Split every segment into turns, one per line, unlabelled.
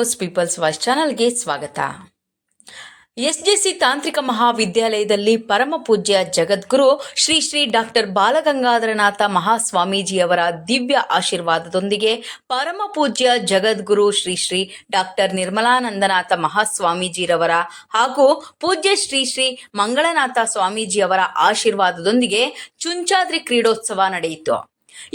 News people's voice ಚಾನಲ್ಗೆ ಸ್ವಾಗತ. ಎಸ್ಜೆಸಿ ತಾಂತ್ರಿಕ ಮಹಾವಿದ್ಯಾಲಯದಲ್ಲಿ ಪರಮ ಪೂಜ್ಯ ಜಗದ್ಗುರು ಶ್ರೀ ಶ್ರೀ ಡಾಕ್ಟರ್ ಬಾಲಗಂಗಾಧರನಾಥ ಮಹಾಸ್ವಾಮೀಜಿಯವರ ದಿವ್ಯ ಆಶೀರ್ವಾದದೊಂದಿಗೆ ಪರಮ ಪೂಜ್ಯ ಜಗದ್ಗುರು ಶ್ರೀ ಶ್ರೀ ಡಾಕ್ಟರ್ ನಿರ್ಮಲಾನಂದನಾಥ ಮಹಾಸ್ವಾಮೀಜಿರವರ ಹಾಗೂ ಪೂಜ್ಯ ಶ್ರೀ ಶ್ರೀ ಮಂಗಳನಾಥ ಸ್ವಾಮೀಜಿಯವರ ಆಶೀರ್ವಾದದೊಂದಿಗೆ ಚುಂಚಾದ್ರಿ ಕ್ರೀಡೋತ್ಸವ ನಡೆಯಿತು.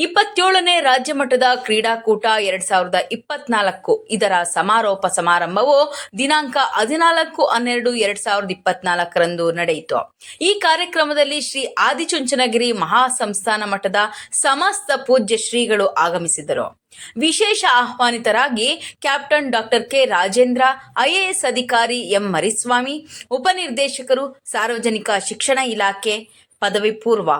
ಇಪ್ಪತ್ತೇಳನೇ ರಾಜ್ಯ ಮಟ್ಟದ ಕ್ರೀಡಾಕೂಟ ಎರಡ್ ಸಾವಿರದ ಇಪ್ಪತ್ನಾಲ್ಕು. ಇದರ ಸಮಾರೋಪ ಸಮಾರಂಭವು ದಿನಾಂಕ ಹದಿನಾಲ್ಕು ಹನ್ನೆರಡು ಎರಡ್ ಸಾವಿರದ ಇಪ್ಪತ್ನಾಲ್ಕರಂದು ನಡೆಯಿತು. ಈ ಕಾರ್ಯಕ್ರಮದಲ್ಲಿ ಶ್ರೀ ಆದಿಚುಂಚನಗಿರಿ ಮಹಾಸಂಸ್ಥಾನ ಮಠದ ಸಮಸ್ತ ಪೂಜ್ಯ ಶ್ರೀಗಳು ಆಗಮಿಸಿದರು. ವಿಶೇಷ ಆಹ್ವಾನಿತರಾಗಿ captain doctor K Rajendra, IAS ಅಧಿಕಾರಿ ಎಂ ಮರಿಸ್ವಾಮಿ, ಉಪನಿರ್ದೇಶಕರು, ಸಾರ್ವಜನಿಕ ಶಿಕ್ಷಣ ಇಲಾಖೆ, ಪದವಿ ಪೂರ್ವ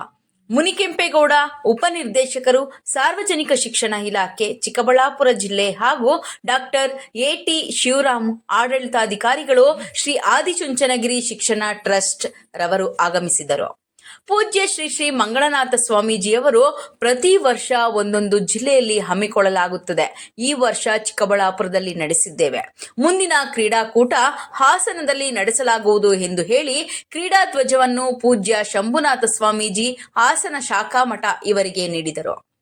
ಮುನಿಕೆಂಪೇಗೌಡ, ಉಪನಿರ್ದೇಶಕರು, ಸಾರ್ವಜನಿಕ ಶಿಕ್ಷಣ ಇಲಾಖೆ, ಚಿಕ್ಕಬಳ್ಳಾಪುರ ಜಿಲ್ಲೆ ಹಾಗೂ ಡಾಕ್ಟರ್ ಎಟಿ ಶಿವರಾಮ್ ಆಡಳಿತಾಧಿಕಾರಿಗಳು ಶ್ರೀ ಆದಿಚುಂಚನಗಿರಿ ಶಿಕ್ಷಣ ಟ್ರಸ್ಟ್ ರವರು ಆಗಮಿಸಿದರು. ಪೂಜ್ಯ ಶ್ರೀ ಶ್ರೀ ಮಂಗಳನಾಥ ಸ್ವಾಮೀಜಿಯವರು ಪ್ರತಿ ವರ್ಷ ಒಂದೊಂದು ಜಿಲ್ಲೆಯಲ್ಲಿ ಹಮ್ಮಿಕೊಳ್ಳಲಾಗುತ್ತದೆ. ಈ ವರ್ಷ ಚಿಕ್ಕಬಳ್ಳಾಪುರದಲ್ಲಿ ನಡೆಸಿದ್ದೇವೆ. ಮುಂದಿನ ಕ್ರೀಡಾಕೂಟ ಹಾಸನದಲ್ಲಿ ನಡೆಸಲಾಗುವುದು ಎಂದು ಹೇಳಿ ಕ್ರೀಡಾ ಧ್ವಜವನ್ನು ಪೂಜ್ಯ ಶಂಭುನಾಥ ಸ್ವಾಮೀಜಿ ಹಾಸನ ಶಾಖಾ ಮಠ ಇವರಿಗೆ ನೀಡಿದರು.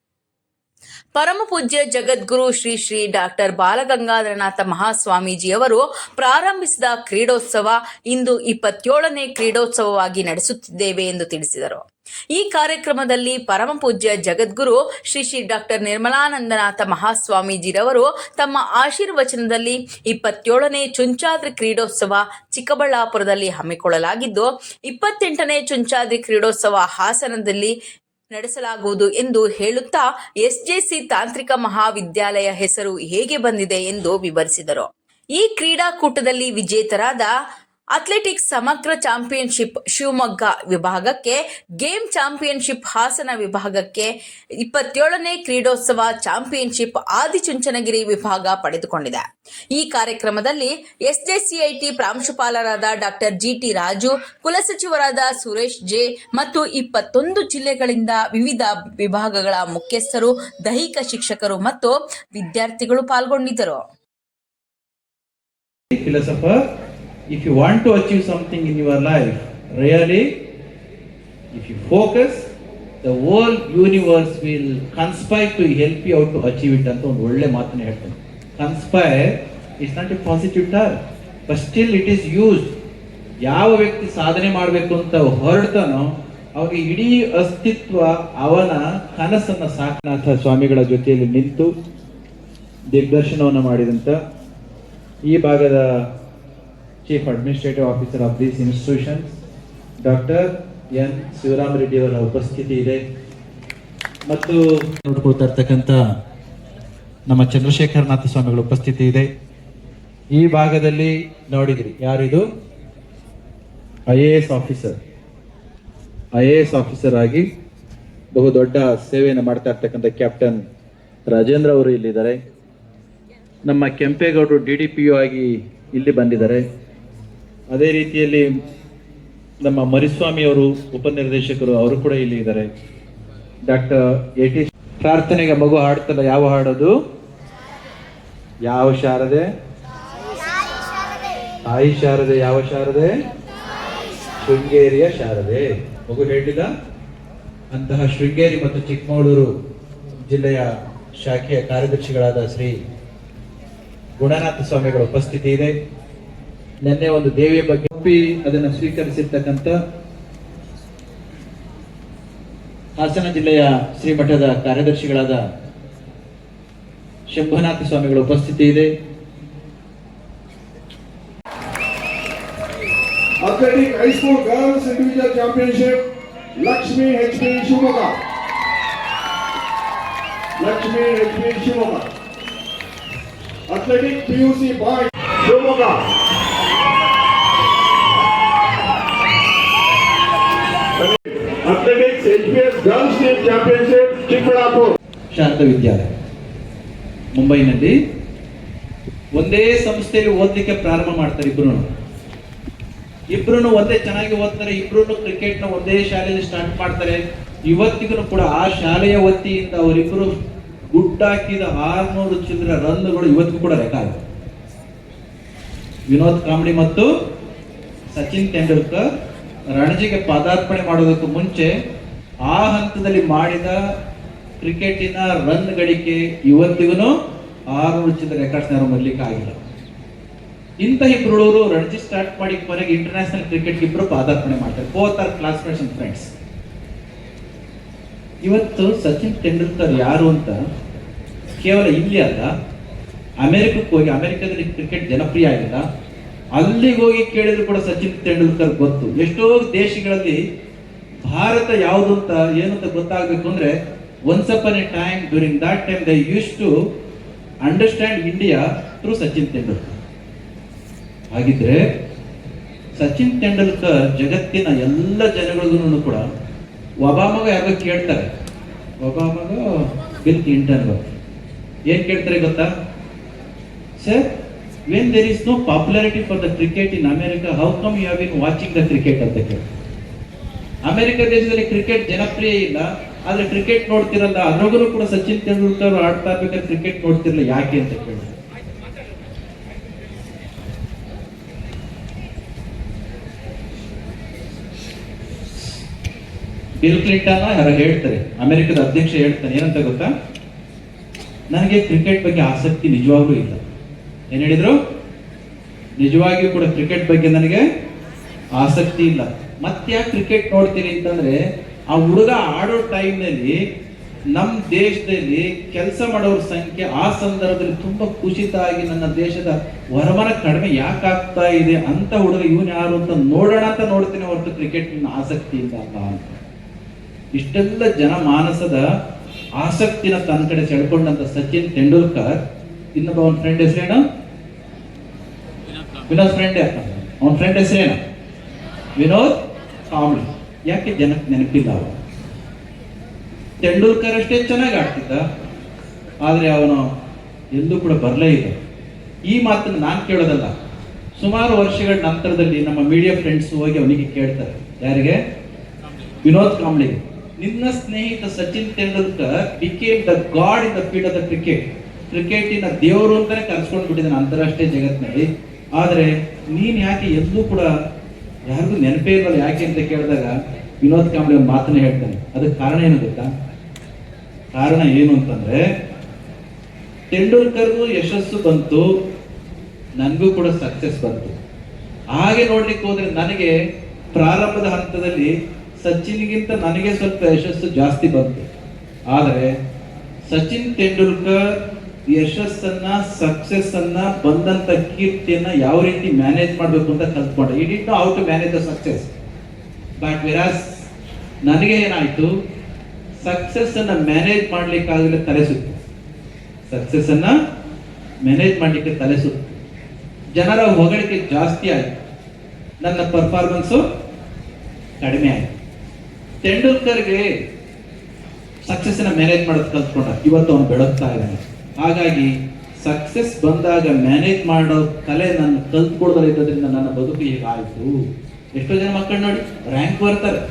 ಪರಮ ಪೂಜ್ಯ ಜಗದ್ಗುರು ಶ್ರೀ ಶ್ರೀ ಡಾಕ್ಟರ್ ಬಾಲಗಂಗಾಧರನಾಥ ಮಹಾಸ್ವಾಮೀಜಿಯವರು ಪ್ರಾರಂಭಿಸಿದ ಕ್ರೀಡೋತ್ಸವ ಇಂದು ಇಪ್ಪತ್ತೇಳನೇ ಕ್ರೀಡೋತ್ಸವವಾಗಿ ನಡೆಸುತ್ತಿದ್ದೇವೆ ಎಂದು ತಿಳಿಸಿದರು. ಈ ಕಾರ್ಯಕ್ರಮದಲ್ಲಿ ಪರಮ ಪೂಜ್ಯ ಜಗದ್ಗುರು ಶ್ರೀ ಶ್ರೀ ಡಾಕ್ಟರ್ ನಿರ್ಮಲಾನಂದನಾಥ ಮಹಾಸ್ವಾಮೀಜಿರವರು ತಮ್ಮ ಆಶೀರ್ವಚನದಲ್ಲಿ ಇಪ್ಪತ್ತೇಳನೇ ಚುಂಚಾದ್ರಿ ಕ್ರೀಡೋತ್ಸವ ಚಿಕ್ಕಬಳ್ಳಾಪುರದಲ್ಲಿ ಹಮ್ಮಿಕೊಳ್ಳಲಾಗಿದ್ದು, ಇಪ್ಪತ್ತೆಂಟನೇ ಚುಂಚಾದ್ರಿ ಕ್ರೀಡೋತ್ಸವ ಹಾಸನದಲ್ಲಿ ನಡೆಸಲಾಗುವುದು ಎಂದು ಹೇಳುತ್ತಾ ಎಸ್ಜೆಸಿ ತಾಂತ್ರಿಕ ಮಹಾವಿದ್ಯಾಲಯ ಹೆಸರು ಹೇಗೆ ಬಂದಿದೆ ಎಂದು ವಿವರಿಸಿದರು. ಈ ಕ್ರೀಡಾಕೂಟದಲ್ಲಿ ವಿಜೇತರಾದ ಅಥ್ಲೆಟಿಕ್ಸ್ ಸಮಗ್ರ ಚಾಂಪಿಯನ್ಶಿಪ್ ಶಿವಮೊಗ್ಗ ವಿಭಾಗಕ್ಕೆ, ಗೇಮ್ ಚಾಂಪಿಯನ್ಶಿಪ್ ಹಾಸನ ವಿಭಾಗಕ್ಕೆ, ಇಪ್ಪತ್ತೇಳನೇ ಕ್ರೀಡೋತ್ಸವ ಚಾಂಪಿಯನ್ಶಿಪ್ ಆದಿಚುಂಚನಗಿರಿ ವಿಭಾಗ ಪಡೆದುಕೊಂಡಿದೆ. ಈ ಕಾರ್ಯಕ್ರಮದಲ್ಲಿ ಎಸ್ಜೆಸಿಐಟಿ ಪ್ರಾಂಶುಪಾಲರಾದ ಡಾಕ್ಟರ್ ಜಿಟಿ ರಾಜು ಕುಲಸಚಿವರಾದ ಸುರೇಶ್ ಜೆ ಮತ್ತು ಇಪ್ಪತ್ತೊಂದು ಜಿಲ್ಲೆಗಳಿಂದ ವಿವಿಧ ವಿಭಾಗಗಳ ಮುಖ್ಯಸ್ಥರು, ದೈಹಿಕ ಶಿಕ್ಷಕರು ಮತ್ತು ವಿದ್ಯಾರ್ಥಿಗಳು ಪಾಲ್ಗೊಂಡಿದ್ದರು.
If you want to achieve something in your life, really, if you focus, the whole universe will conspire to help you out to achieve it ಅಂತ ಒಂದು ಒಳ್ಳೆ ಮಾತನ್ನ ಹೇಳ್ತಾನೆ. Conspire it's not a positive term but still it is used ಯಾವ ವ್ಯಕ್ತಿ ಸಾಧನೆ ಮಾಡಬೇಕು ಅಂತ ಹೊರಡ್ತಾನೋ ಅವನಿಗೆ ಇಡೀ ಅಸ್ತಿತ್ವ ಅವನ ಕನಸನ್ನು ಸಾಕನಾಥ ಸ್ವಾಮಿಗಳ ಜೊತೆಯಲ್ಲಿ ನಿಂತು ದಿಗ್ದರ್ಶನವನ್ನು ಮಾಡಿದಂತ ಈ ಭಾಗದ chief administrative officer of these institutions doctor N Shivaram Reddy ಅವರ ಉಪಸ್ಥಿತಿ ಇದೆ ಮತ್ತು ನೋಡ್ಕೋತಾ ಇರ್ತಕ್ಕಂಥ ನಮ್ಮ ಚಂದ್ರಶೇಖರನಾಥ ಸ್ವಾಮಿಗಳ ಉಪಸ್ಥಿತಿ ಇದೆ ಈ ಭಾಗದಲ್ಲಿ ನೋಡಿದ್ರಿ, ಯಾರಿದು? I A S officer I A S officer ಆಗಿ ಬಹು ದೊಡ್ಡ ಸೇವೆಯನ್ನು ಮಾಡ್ತಾ ಇರ್ತಕ್ಕಂಥ ಕ್ಯಾಪ್ಟನ್ ರಾಜೇಂದ್ರ ಅವರು ಇಲ್ಲಿದ್ದಾರೆ. ನಮ್ಮ ಕೆಂಪೇಗೌಡರು ಡಿ ಡಿ ಪಿ ಯು ಆಗಿ ಇಲ್ಲಿ ಬಂದಿದ್ದಾರೆ. ಅದೇ ರೀತಿಯಲ್ಲಿ ನಮ್ಮ ಮರಿಸ್ವಾಮಿ ಅವರು, ಉಪನಿರ್ದೇಶಕರು ಅವರು ಕೂಡ ಇಲ್ಲಿ ಇದ್ದಾರೆ. ಡಾಕ್ಟರ್ ಎ ಪ್ರಾರ್ಥನೆಗೆ ಮಗು ಹಾಡ್ತಲ್ಲ, ಯಾವ ಹಾಡೋದು? ಯಾವ ಶಾರದೆ? ತಾಯಿ ಶಾರದೆ, ಯಾವ ಶಾರದೆ? ಶೃಂಗೇರಿಯ ಶಾರದೆ. ಮಗು ಹೇಳಿಲ್ಲ ಅಂತಹ ಶೃಂಗೇರಿ ಮತ್ತು ಚಿಕ್ಕಮಗಳೂರು ಜಿಲ್ಲೆಯ ಶಾಖೆಯ ಕಾರ್ಯದರ್ಶಿಗಳಾದ ಶ್ರೀ ಗುಣನಾಥ ಸ್ವಾಮಿಗಳ ಉಪಸ್ಥಿತಿ ಇದೆ. ನಿನ್ನೆ ಒಂದು ದೇವಿಯ ಬಗ್ಗೆ ಒಪ್ಪಿ ಅದನ್ನು ಸ್ವೀಕರಿಸಿರ್ತಕ್ಕಂಥ ಹಾಸನ ಜಿಲ್ಲೆಯ ಶ್ರೀ ಮಠದ ಕಾರ್ಯದರ್ಶಿಗಳಾದ ಶಂಭುನಾಥ ಸ್ವಾಮಿಗಳ ಉಪಸ್ಥಿತಿ ಇದೆ.
Athletic high school girls championship Lakshmi H P Shivamogga Lakshmi H P Shivamogga athletic P U C boy Shivamogga Athletics S girls state championship Chikkaballapura.
Shanta Vidyalaya. ಮುಂಬೈನಲ್ಲಿ ಒಂದೇ ಸಂಸ್ಥೆಯಲ್ಲಿ ಓದಲಿಕ್ಕೆ ಪ್ರಾರಂಭ ಮಾಡ್ತಾರೆ ಇಬ್ರು. ಇಬ್ರು ಒಂದೇ ಚೆನ್ನಾಗಿ ಓದ್ತಾರೆ ಇಬ್ರು ಕ್ರಿಕೆಟ್ನ ಒಂದೇ ಶಾಲೆಯಲ್ಲಿ ಸ್ಟಾರ್ಟ್ ಮಾಡ್ತಾರೆ. ಇವತ್ತಿಗೂ ಕೂಡ ಆ ಶಾಲೆಯ ವತಿಯಿಂದ ಅವರಿಬ್ರು ಗುಟ್ಟಾಕಿದ ಆರ್ನೂರು ಚಿಲ್ಲರ ರನ್ಗಳು ಇವತ್ತಿಗೂ ಕೂಡ ರೆಕಾರ್ಡ್
ವಿನೋದ್ ಕಾಂಬಳಿ ಮತ್ತು ಸಚಿನ್ ತೆಂಡೂಲ್ಕರ್ ರಣಜಿಗೆ ಪದಾರ್ಪಣೆ ಮಾಡೋದಕ್ಕೂ ಮುಂಚೆ ಆ ಹಂತದಲ್ಲಿ ಮಾಡಿದ ಕ್ರಿಕೆಟಿನ ರನ್ ಗಳಿಕೆ ಇವತ್ತಿಗೂ ಆರುನೂರು ಚಿತ್ರ ರೆಕಾರ್ಡ್ಸ್ ಯಾರು ಮರಲಿಕ್ಕೆ ಆಗಿಲ್ಲ. ಇಂತಹ ಇಬ್ಬರು ರಣಜಿ ಸ್ಟಾರ್ಟ್ ಮಾಡಿ ಕೊನೆಗೆ ಇಂಟರ್ನ್ಯಾಷನಲ್ ಕ್ರಿಕೆಟ್ ಇಬ್ಬರು ಪಾದಾರ್ಪಣೆ ಮಾಡ್ತಾರೆ. Both are classmates and friends ಇವತ್ತು ಸಚಿನ್ ತೆಂಡೂಲ್ಕರ್ ಯಾರು ಅಂತ ಕೇವಲ ಇಲ್ಲಿ ಅಲ್ಲ, ಅಮೆರಿಕಕ್ಕೆ ಹೋಗಿ, ಅಮೆರಿಕದಲ್ಲಿ ಕ್ರಿಕೆಟ್ ಜನಪ್ರಿಯ ಆಗಿಲ್ಲ. ಅಲ್ಲಿಗೆ ಹೋಗಿ ಕೇಳಿದ್ರು ಕೂಡ ಸಚಿನ್ ತೆಂಡೂಲ್ಕರ್ ಗೊತ್ತು. ಎಷ್ಟೋ ದೇಶಗಳಲ್ಲಿ ಭಾರತ ಯಾವುದು ಅಂತ, ಏನು ಅಂತ ಗೊತ್ತಾಗಬೇಕು ಅಂದ್ರೆ once upon a time during that time they use to understand India through Sachin Tendulkar. ಹಾಗಿದ್ರೆ ಸಚಿನ್ ತೆಂಡೂಲ್ಕರ್ ಜಗತ್ತಿನ ಎಲ್ಲ ಜನಗಳಿಗೂ ಕೂಡ ಒಬಾಮಾಗ ಯಾರೋ ಕೇಳ್ತಾರೆ. ಒಬಾಮಗ ಬಿಲ್ ಕ್ಲಿಂಟನ್ ಏನ್ ಕೇಳ್ತಾರೆ ಗೊತ್ತಾ? Sir when there is no popularity for the cricket in America how come you have been watching the cricket ಅಂತ ಕೇಳಿ. ಅಮೆರಿಕ ದೇಶದಲ್ಲಿ ಕ್ರಿಕೆಟ್ ಜನಪ್ರಿಯ ಇಲ್ಲ, ಆದ್ರೆ ಕ್ರಿಕೆಟ್ ನೋಡ್ತಿರಲ್ಲ, ಅದ್ರೊಳಗೂ ಕೂಡ ಸಚಿನ್ ತೆಂಡೂಲ್ಕರ್ ಆಡ್ತಾ ಇರ್ಬೇಕಾದ್ರೆ ಕ್ರಿಕೆಟ್ ನೋಡ್ತಿರಲ್ಲ ಯಾಕೆ ಅಂತ ಕೇಳಿ. ಬಿಲ್ ಕ್ಲಿಂಟನ್ ಯಾರು ಹೇಳ್ತಾರೆ ಅಮೆರಿಕದ ಅಧ್ಯಕ್ಷ ಹೇಳ್ತಾನೆ, ಏನಂತ ಗೊತ್ತಾ? ನನಗೆ ಕ್ರಿಕೆಟ್ ಬಗ್ಗೆ ಆಸಕ್ತಿ ನಿಜವಾಗ್ಲೂ ಇಲ್ಲ. ಏನ್ ಹೇಳಿದ್ರು? ನಿಜವಾಗಿಯೂ ಕೂಡ ಕ್ರಿಕೆಟ್ ಬಗ್ಗೆ ನನಗೆ ಆಸಕ್ತಿ ಇಲ್ಲ. ಮತ್ತೆ ಕ್ರಿಕೆಟ್ ನೋಡ್ತೀನಿ ಅಂತಂದ್ರೆ, ಆ ಹುಡುಗ ಆಡೋ ಟೈಮ್ನಲ್ಲಿ ನಮ್ಮ ದೇಶದಲ್ಲಿ ಕೆಲಸ ಮಾಡೋರ ಸಂಖ್ಯೆ ಆ ಸಂದರ್ಭದಲ್ಲಿ ತುಂಬಾ ಕುಸಿತ ಆಗಿ ನನ್ನ ದೇಶದ ವರಮಾನ ಕಡಿಮೆ ಯಾಕಾಗ್ತಾ ಇದೆ ಅಂತ ಹುಡುಗ ಇವನ್ ಯಾರು ಅಂತ ನೋಡೋಣ ಅಂತ ನೋಡ್ತೀನಿ ಹೊರತು ಕ್ರಿಕೆಟ್ ಆಸಕ್ತಿಯಿಂದ ಅಲ್ಲ ಅಂತ. ಇಷ್ಟೆಲ್ಲ ಜನಮಾನಸದ ಆಸಕ್ತಿನ ತನ್ನ ಕಡೆ ಸೆಳ್ಕೊಂಡಂತ ಸಚಿನ್ ತೆಂಡೂಲ್ಕರ್ ಇನ್ನೊಬ್ಬ ಅವನ ಫ್ರೆಂಡ್ ಹೆಸರೇನು ವಿನೋದ್ ಫ್ರೆಂಡ್ ಅವನ ಫ್ರೆಂಡ್ ಹೆಸರೇನು ವಿನೋದ್ ಕಾಂಬ್ಳಿ ಯಾಕೆ ಜನಕ್ಕೆ ನೆನಪಿಲ್ಲ ಅವ ತೆಂಡೂಲ್ಕರ್ ಅಷ್ಟೇ ಚೆನ್ನಾಗಿ ಆಡ್ತಿದ್ದ. ಆದ್ರೆ ಅವನು ಎಲ್ಲೂ ಕೂಡ ಬರಲೇ ಇಲ್ಲ. ಈ ಮಾತನ್ನು ನಾನು ಕೇಳೋದಲ್ಲ. ಸುಮಾರು ವರ್ಷಗಳ ನಂತರದಲ್ಲಿ ನಮ್ಮ ಮೀಡಿಯಾ ಫ್ರೆಂಡ್ಸ್ ಹೋಗಿ ಅವನಿಗೆ ಕೇಳ್ತಾರೆ. ಯಾರಿಗೆ? ವಿನೋದ್ ಕಾಂಬ್ಳಿಗೆ ನಿನ್ನ ಸ್ನೇಹಿತ Sachin Tendulkar became the god in the field of the cricket ಕ್ರಿಕೆಟಿನ ದೇವರು ಅಂತಾನೆ ಕರ್ಸ್ಕೊಂಡು ಬಿಟ್ಟಿದ್ದಾನೆ ಅಂತಾರಾಷ್ಟ್ರೀಯ ಜಗತ್ತಿನಲ್ಲಿ. ಆದರೆ ನೀನು ಯಾಕೆ ಎಂದೂ ಕೂಡ ಯಾರಿಗೂ ನೆನಪೇ ಇಲ್ಲ ಯಾಕೆ ಅಂತ ಕೇಳಿದಾಗ ವಿನೋದ್ ಕಾಂಬ್ಳಿ ಒಂದು ಮಾತನ್ನ ಹೇಳ್ತಾನೆ. ಅದಕ್ಕೆ ಕಾರಣ ಏನು ಗೊತ್ತಾ? ಕಾರಣ ಏನು ಅಂತಂದ್ರೆ ತೆಂಡೂಲ್ಕರ್ಗೂ ಯಶಸ್ಸು ಬಂತು, ನನಗೂ ಕೂಡ ಸಕ್ಸಸ್ ಬಂತು. ಹಾಗೆ ನೋಡ್ಲಿಕ್ಕೆ ಹೋದ್ರೆ ನನಗೆ ಪ್ರಾರಂಭದ ಹಂತದಲ್ಲಿ ಸಚಿನ್ಗಿಂತ ನನಗೆ ಸ್ವಲ್ಪ ಯಶಸ್ಸು ಜಾಸ್ತಿ ಬಂತು. ಆದರೆ ಸಚಿನ್ ತೆಂಡೂಲ್ಕರ್ ಯಶಸ್ಸನ್ನ ಸಕ್ಸಸ್ ಅನ್ನ ಬಂದಂತ ಕೀರ್ತಿಯನ್ನ ಯಾವ ರೀತಿ ಮ್ಯಾನೇಜ್ ಮಾಡಬೇಕು ಅಂತ ಕಲ್ತ್ಕೊಂಡ. It it how to manage the success but ವಿರಾಸ್ ನನಗೆ ಏನಾಯ್ತು? ಸಕ್ಸಸ್ ಅನ್ನ ಮ್ಯಾನೇಜ್ ಮಾಡ್ಲಿಕ್ಕಾಗಲಿ ತಲೆ ಸುತ್ತು. ಸಕ್ಸಸ್ ಅನ್ನ ಮ್ಯಾನೇಜ್ ಮಾಡ್ಲಿಕ್ಕೆ ತಲೆ ಸುತ್ತು. ಜನರ ಹೊಗಳಿಕೆ ಜಾಸ್ತಿ ಆಯ್ತು. ನನ್ನ ಪರ್ಫಾರ್ಮೆನ್ಸು ಕಡಿಮೆ ಆಯ್ತು. ತೆಂಡೂಲ್ಕರ್ಗೆ ಸಕ್ಸಸ್ನ ಮ್ಯಾನೇಜ್ ಮಾಡೋದು ಕಲ್ತ್ಕೊಂಡ ಇವತ್ತು ಅವನು ಬೆಳಗ್ತಾ ಇದ್ದಾನೆ. ಹಾಗಾಗಿ ಸಕ್ಸಸ್ ಬಂದಾಗ ಮ್ಯಾನೇಜ್ ಮಾಡೋ ಕಲೆ ನಾನು ಕಲ್ತ್ಕೊಡ್ದಲ್ಲ ಇದ್ದದ್ರಿಂದ ನನ್ನ ಬದುಕು ಈಗ ಆಯಿತು ಎಷ್ಟೋ ಜನ ಮಕ್ಕಳು ನೋಡಿ ರ್ಯಾಂಕ್ ಬರ್ತಾರೆ.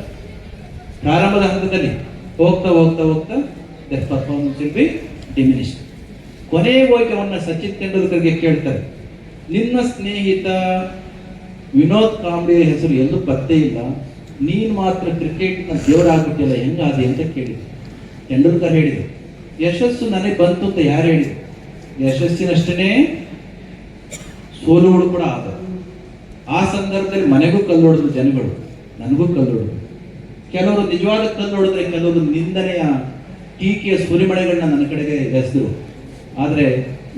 ಪ್ರಾರಂಭದ ಹಂತದಲ್ಲಿ ಹೋಗ್ತಾ ಹೋಗ್ತಾ ಹೋಗ್ತಾ their performance will be diminish ಕೊನೆಗೆ ಹೋಗಿ ಅವನ್ನ ಸಚಿನ್ ತೆಂಡೂಲ್ಕರ್ಗೆ ಕೇಳ್ತಾರೆ, ನಿನ್ನ ಸ್ನೇಹಿತ ವಿನೋದ್ ಕಾಂಬ್ಳಿಯ ಹೆಸರು ಎಲ್ಲೂ ಪತ್ತೆ ಇಲ್ಲ. ನೀನು ಮಾತ್ರ ಕ್ರಿಕೆಟ್ನ ದೇವರಾಗುತ್ತಿಲ್ಲ ಹೆಂಗಾದೆ? ಅಂತ ಕೇಳಿದ್ರು. ತೆಂಡೂಲ್ಕರ್ ಹೇಳಿದ್ರು ಯಶಸ್ಸು ನನಗೆ ಬಂತು ಅಂತ ಯಾರು ಹೇಳಿದ್ರು ಯಶಸ್ಸಿನಷ್ಟೇ ಸೋಲುಗಳು ಕೂಡ ಆದ ಆ ಸಂದರ್ಭದಲ್ಲಿ ಮನೆಗೂ ಕಲ್ಲೊಡೆದ್ರು ಜನಗಳು. ನನಗೂ ಕಲ್ಲೊಡೆದ್ರು ಕೆಲವರು ನಿಜವಾದ ಕಲ್ಲೊಡೆದ್ರೆ ಕೆಲವರು ನಿಂದನೆಯ ಟೀಕೆಯ ಸುರಿಮಳೆಗಳನ್ನ ನನ್ನ ಕಡೆಗೆ ಎಸೆದ್ರು. ಆದರೆ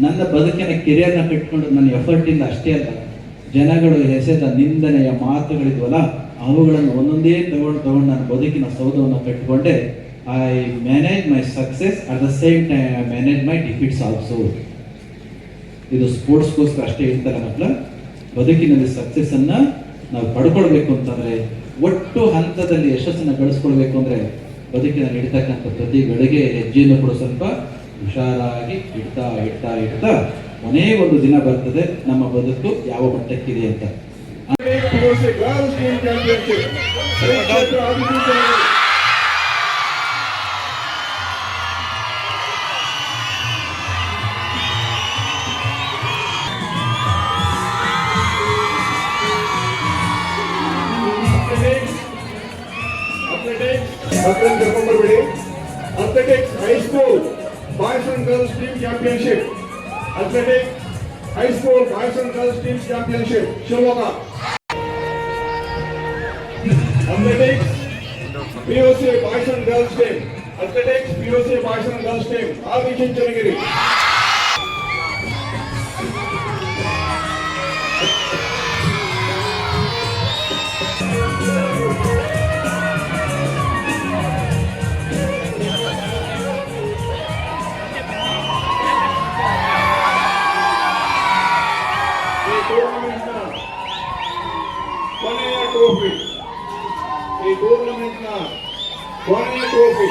ನನ್ನ ಬದುಕಿನ ಕೆರಿಯರ್ನ ಕಟ್ಕೊಂಡು ನನ್ನ ಎಫರ್ಟಿಂದ ಅಷ್ಟೇ ಅಲ್ಲ, ಜನಗಳು ಎಸೆದ ನಿಂದನೆಯ ಮಾತುಗಳಿದ್ವಲ್ಲ, ಅವುಗಳನ್ನು ಒಂದೊಂದೇ ತಗೊಂಡು ತಗೊಂಡು ನನ್ನ ಬದುಕಿನ ಸೌಧವನ್ನು ಕಟ್ಟಿಕೊಂಡೆ I manage my success, at the same time I manage my defeats also. ಇದು ಸ್ಪೋರ್ಟ್ಸ್ಗೋಸ್ಕರ ಅಷ್ಟೇ ಹೇಳ್ತಾರೆ ಮಕ್ಕಳ ಬದುಕಿನಲ್ಲಿ ಸಕ್ಸಸ್ ಅನ್ನ ನಾವು ಪಡ್ಕೊಳ್ಬೇಕು ಅಂತಂದ್ರೆ ಒಟ್ಟು ಹಂತದಲ್ಲಿ ಯಶಸ್ಸನ್ನು ಗಳಿಸ್ಕೊಳ್ಬೇಕು ಅಂದ್ರೆ ಬದುಕಿನಲ್ಲಿ ಇಡ್ತಕ್ಕಂಥ ಪ್ರತಿ ಬೆಳಗ್ಗೆ ಹೆಜ್ಜೆಯನ್ನು ಕೂಡ ಸ್ವಲ್ಪ ಹುಷಾರಾಗಿ ಇಡ್ತಾ ಇಡ್ತಾ ಇಡ್ತಾ ಕೊನೆಯ ಒಂದು ದಿನ ಬರ್ತದೆ ನಮ್ಮ ಬದುಕು ಯಾವ ಮಟ್ಟಕ್ಕಿದೆ ಅಂತ.
Chowdhury. ಮಕ್ಕಳನ್ನ ಕರ್ಕೊಂಡ್ ಬರ್ಬೇಡಿ athletics high school boys and girls team championship athletics high school boys and girls team championship Shivamogga athletics POC boys and girls team athletics POC boys and girls team ಆದಿಶನ್ Channagiri ಕೊನೆಯ ಟ್ರೋಫಿ